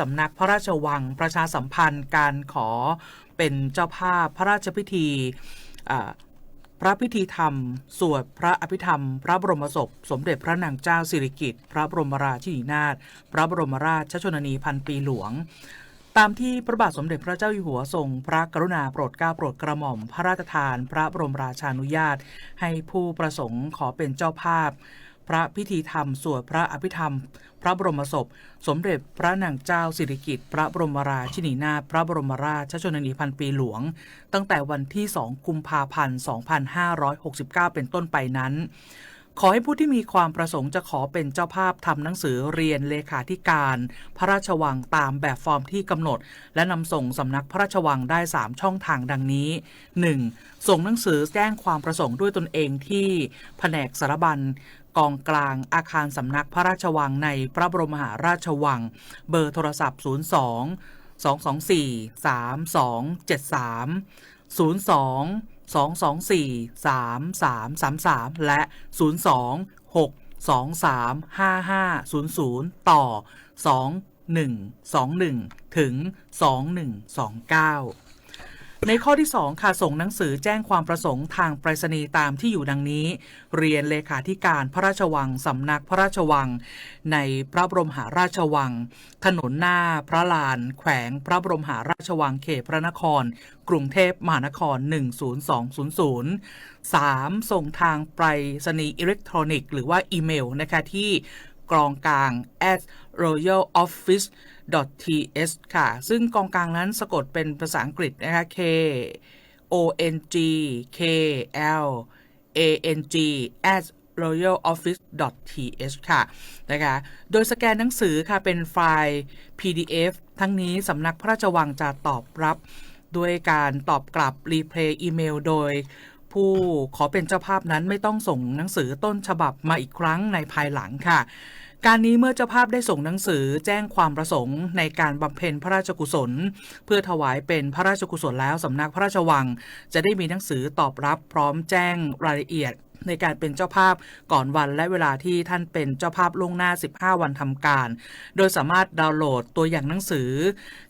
สำนักพระราชวังประชาสัมพันธ์การขอเป็นเจ้าภาพพระราชพิธีพระพิธีธรรม สวดพระอภิธรรม พระบรมศพ สมเด็จพระนางเจ้าสิริกิติ์พระบรมราชินีนาถพระบรมราชชนนีพันปีหลวง ตามที่พระบาทสมเด็จพระเจ้าอยู่หัวทรง พระกรุณาโปรดเกล้าโปรดกระหม่อม พระราชทาน พระบรมราชานุญาต ให้ผู้ประสงค์ขอเป็นเจ้าภาพ พระพิธีธรรม สวดพระอภิธรรม พระบรมศพ สมเด็จพระนางเจ้าสิริกิติ์พระบรมราชินีนาถพระบรมราชชนนีพันปีหลวง ตั้งแต่วันที่ 2 กุมภาพันธ์ 2569 เป็นต้นไปนั้นขอให้ผู้ที่มีความประสงค์จะขอเป็นเจ้าภาพทำหนังสือเรียนเลขาธิการ พระราชวังตามแบบฟอร์มที่กำหนด และนำส่งสำนักพระราชวังได้ 3 ช่องทางดังนี้ 1. ส่งหนังสือแจ้งความประสงค์ด้วยตนเองที่แผนกสารบัญ กองกลางอาคารสำนักพระราชวังในพระบรมหาราชวัง เบอร์โทรศัพท์ 02 224 3273 02 224 3333 และ 02 623 5500 ต่อ 2121 ถึง 2129 ในข้อที่ 2 ค่ะส่งหนังสือแจ้งความประสงค์ทางไปรษณีย์ตามที่อยู่ดังนี้ เรียนเลขาธิการพระราชวัง สำนักพระราชวัง ในพระบรมหาราชวัง ถนนหน้าพระลาน แขวงพระบรมหาราชวังเขตพระนคร กรุงเทพมหานคร 10200 3. ส่งทางไปรษณีย์อิเล็กทรอนิกส์หรือว่าอีเมลนะคะที่กรองกลาง at royal office th ค่ะ ซึ่งกองกลางนั้นสะกดเป็นภาษาอังกฤษนะคะ k o n g k l a n g at royal office th ค่ะนะคะโดยสแกนหนังสือค่ะเป็นไฟล์ PDF ทั้งนี้สำนักพระราชวังจะตอบรับ ด้วยการตอบกลับรีเพลย์อีเมลโดย ผู้ขอเป็นเจ้าภาพนั้นไม่ต้องส่งหนังสือต้นฉบับมาอีกครั้งในภายหลังค่ะ การนี้เมื่อเจ้าภาพได้ส่งหนังสือแจ้งความประสงค์ในการบำเพ็ญพระราชกุศล เพื่อถวายเป็นพระราชกุศลแล้วสำนักพระราชวัง จะได้มีหนังสือตอบรับพร้อมแจ้งรายละเอียด ในการเป็นเจ้าภาพก่อนวันและเวลาที่ท่านเป็นเจ้าภาพล่วงหน้า 15 วันทำการ โดยสามารถดาวน์โหลดตัวอย่างหนังสือ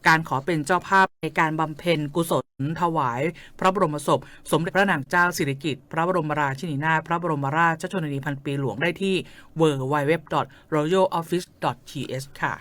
การขอเป็นเจ้าภาพในการบำเพ็ญกุศลถวาย พระบรมศพ สมเด็จพระนางเจ้าสิริกิติ์พระบรมราชินีนาถพระบรมราชชนนีพันปีหลวงได้ที่ w w w r o y a l o f f i c e t h ค่ะ